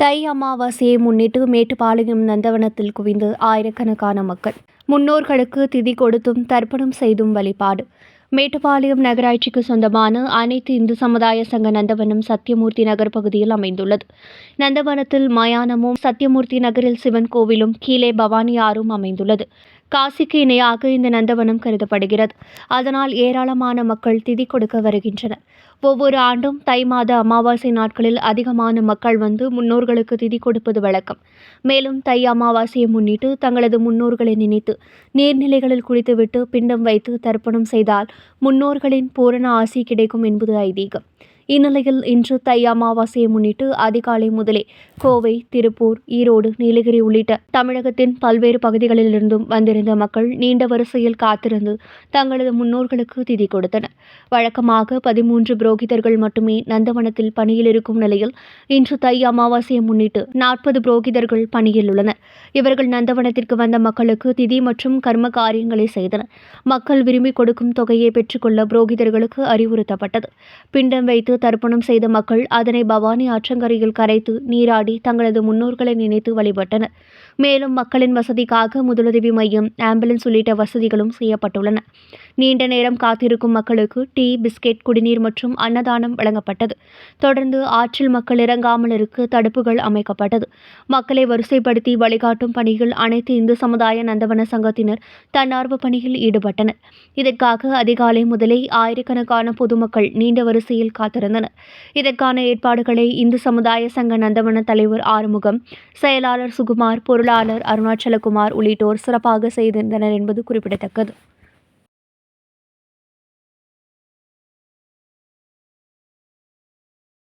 தை அமாவாசையை முன்னிட்டு மேட்டுப்பாளையம் நந்தவனத்தில் குவிந்து ஆயிரக்கணக்கான மக்கள் முன்னோர்களுக்கு திதி கொடுத்தும் தர்ப்பணம் செய்தும் வழிபாடு. மேட்டுப்பாளையம் நகராட்சிக்கு சொந்தமான அனைத்து இந்து சமுதாய சங்க நந்தவனம் சத்தியமூர்த்தி நகர் பகுதியில் அமைந்துள்ளது. நந்தவனத்தில் மயானமும் சத்தியமூர்த்தி நகரில் சிவன் கோவிலும் கீழே பவானி ஆறும் அமைந்துள்ளது. காசிக்கு இணையாக இந்த நந்தவனம் கருதப்படுகிறது. அதனால் ஏராளமான மக்கள் திதி கொடுக்க வருகின்றனர். ஒவ்வொரு ஆண்டும் தை மாத அமாவாசை நாட்களில் அதிகமான மக்கள் வந்து முன்னோர்களுக்கு திதி கொடுப்பது வழக்கம். மேலும் தை அமாவாசையை முன்னிட்டு தங்களது முன்னோர்களை நினைத்து நீர்நிலைகளில் குளித்துவிட்டு பிண்டம் வைத்து தர்ப்பணம் செய்தால் முன்னோர்களின் பூரண ஆசி கிடைக்கும் என்பது ஐதீகம். இந்நிலையில் இன்று தை அமாவாசையை முன்னிட்டு அதிகாலை முதலே கோவை திருப்பூர் ஈரோடு நீலகிரி உள்ளிட்ட தமிழகத்தின் பல்வேறு பகுதிகளிலிருந்தும் வந்திருந்த மக்கள் நீண்ட வரிசையில் காத்திருந்து தங்களது முன்னோர்களுக்கு திதி கொடுத்தனர். வழக்கமாக பதிமூன்று புரோகிதர்கள் மட்டுமே நந்தவனத்தில் பணியில் இருக்கும் நிலையில் இன்று தை அமாவாசையை முன்னிட்டு நாற்பது புரோகிதர்கள் பணியில் உள்ளனர். இவர்கள் நந்தவனத்திற்கு வந்த மக்களுக்கு திதி மற்றும் கர்ம காரியங்களை செய்தனர். மக்கள் விரும்பி கொடுக்கும் தொகையை பெற்றுக்கொள்ள புரோகிதர்களுக்கு அறிவுறுத்தப்பட்டது. பிண்டம் வைத்து தர்ப்பணம் செய்த மக்கள் அதனை பவானி ஆற்றங்கரையில் கரைத்து நீராடி தங்களது முன்னோர்களை நினைத்து வழிபட்டனர். மேலும் மக்களின் வசதிக்காக முதலுதவி மையம் ஆம்புலன்ஸ் உள்ளிட்ட வசதிகளும் செய்யப்பட்டுள்ளன. நீண்ட நேரம் காத்திருக்கும் மக்களுக்கு டீ பிஸ்கெட் குடிநீர் மற்றும் அன்னதானம் வழங்கப்பட்டது. தொடர்ந்து ஆற்றில் மக்கள் இறங்காமல் இருக்க தடுப்புகள் அமைக்கப்பட்டது. மக்களை வரிசைப்படுத்தி வழிகாட்டும் பணியில் அனைத்து இந்து சமுதாய நந்தவன சங்கத்தினர் தன்னார்வ பணியில் ஈடுபட்டனர். இதற்காக அதிகாலை முதலே ஆயிரக்கணக்கான பொதுமக்கள் நீண்ட வரிசையில் காத்திருந்தனர். இதற்கான ஏற்பாடுகளை இந்து சமுதாய சங்க நந்தவன தலைவர் ஆறுமுகம் செயலாளர் சுகுமார் பொருளாளர் அருணாச்சலகுமார் உள்ளிட்டோர் சிறப்பாக செய்திருந்தனர் என்பது குறிப்பிடத்தக்கது.